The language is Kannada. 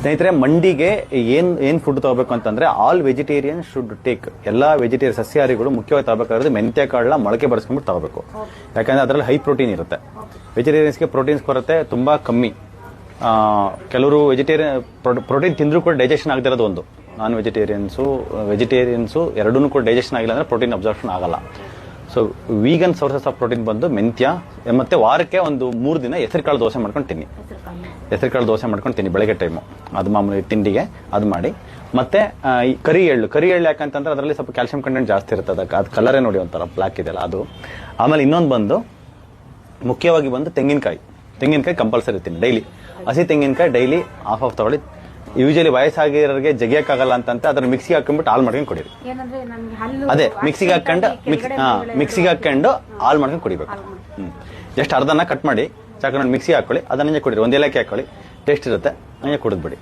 ಸ್ನೇಹಿತರೆ ಮಂಡಿಗೆ ಏನ್ ಏನ್ ಫುಡ್ ತಗೋಬೇಕು ಅಂತಂದ್ರೆ ಆಲ್ ವೆಜಿಟೇರಿಯನ್ ಶುಡ್ ಟೇಕ್ ಎಲ್ಲಾ ವೆಜಿಟೇರಿಯನ್ ಸಸ್ಯಾಹಾರಿಗಳು ಮುಖ್ಯವಾಗಿ ತಗೋಬೇಕಾದ್ರೆ ಮೆಂತ್ಯ ಕಾಳನ್ನ ಮೊಳಕೆ ಬರೆಸ್ಕೊಂಡ್ಬಿಟ್ಟು ತಗೋಬೇಕು. ಯಾಕಂದ್ರೆ ಅದರಲ್ಲಿ ಹೈ ಪ್ರೋಟೀನ್ ಇರುತ್ತೆ. ವೆಜಿಟೇರಿಯನ್ಸ್ಗೆ ಪ್ರೋಟೀನ್ಸ್ ಕೊರತೆ ತುಂಬಾ ಕಮ್ಮಿ. ಕೆಲವರು ವೆಜಿಟೇರಿಯನ್ ಪ್ರೋಟೀನ್ ತಿಂದರೂ ಕೂಡ ಡೈಜೆಷನ್ ಆಗದಿರೋದು ಒಂದು. ನಾನ್ ವೆಜಿಟೇರಿಯನ್ಸು ವೆಜಿಟೇರಿಯನ್ಸು ಎರಡೂ ಕೂಡ ಡೈಜೆಷನ್ ಆಗಿಲ್ಲ ಅಂದ್ರೆ ಪ್ರೋಟೀನ್ ಅಬ್ಸಾರ್ಪ್ಷನ್ ಆಗಲ್ಲ. So vegan sources of protein ಬಂದು ಮೆಂತ್ಯ ಮತ್ತೆ ವಾರಕ್ಕೆ ಒಂದು ಮೂರು ದಿನ ಹೆಸರುಕಾಳು ದೋಸೆ ಮಾಡ್ಕೊಂಡು ತಿನ್ನಿ. ಹೆಸರುಕಾಳು ದೋಸೆ ಮಾಡ್ಕೊಂಡು ತಿನ್ನಿ ಬೆಳಗ್ಗೆ ಟೈಮು ಅದು ಮಾಮೂಲಿ ತಿಂಡಿಗೆ ಅದು ಮಾಡಿ. ಮತ್ತೆ ಈ ಕರಿ ಎಳ್ಳು. ಕರಿ ಎಳ್ಳು ಯಾಕಂತಂದ್ರೆ ಅದರಲ್ಲಿ ಸ್ವಲ್ಪ ಕ್ಯಾಲ್ಸಿಯಂ ಕಂಟೆಂಟ್ ಜಾಸ್ತಿ ಇರುತ್ತೆ. ಅದಕ್ಕೆ ಅದು ಕಲರೇ ನೋಡಿ ಒಂಥರ ಬ್ಲ್ಯಾಕ್ ಇದೆಯಲ್ಲ ಅದು. ಆಮೇಲೆ ಇನ್ನೊಂದು ಬಂದು ಮುಖ್ಯವಾಗಿ ಬಂದು ತೆಂಗಿನಕಾಯಿ. ತೆಂಗಿನಕಾಯಿ ಕಂಪಲ್ಸರಿ ತಿನ್ನಿ ಡೈಲಿ ಹಸಿ ತೆಂಗಿನಕಾಯಿ ಡೈಲಿ ಹಾಫ್ ಆಫ್ ತಗೊಳ್ಳಿ. ಯೂಶಲಿ ವಯಸ್ಸಾಗಿರೋರಿಗೆ ಜಗಿಯಕ್ಕಾಗಲ್ಲ ಅಂತಂತ ಅದನ್ನ ಮಿಕ್ಸಿಗೆ ಹಾಕೊಂಡ್ಬಿಟ್ಟು ಹಾಲು ಮಾಡ್ಕೊಂಡು ಕುಡಿಯಿರಿ ಅದೇ ಮಿಕ್ಸಿಗೆ ಹಾಕೊಂಡು ಮಿಕ್ಸ್ ಹಾಂ ಮಿಕ್ಸಿಗೆ ಹಾಕೊಂಡು ಹಾಲು ಮಾಡ್ಕೊಂಡು ಕುಡಿಬೇಕು. ಹ್ಞೂ ಜಸ್ಟ್ ಅರ್ಧನ ಕಟ್ ಮಾಡಿ ಸಾಕೊಂಡು ಮಿಕ್ಸಿ ಹಾಕೊಳ್ಳಿ. ಅದನ್ನ ಕುಡಿರಿ. ಒಂದು ಏಲಕ್ಕಿ ಹಾಕೊಳ್ಳಿ. ಟೇಸ್ಟ್ ಇರುತ್ತೆ. ಹಂಗೆ ಕುಡಿದ್ಬಿಡಿ.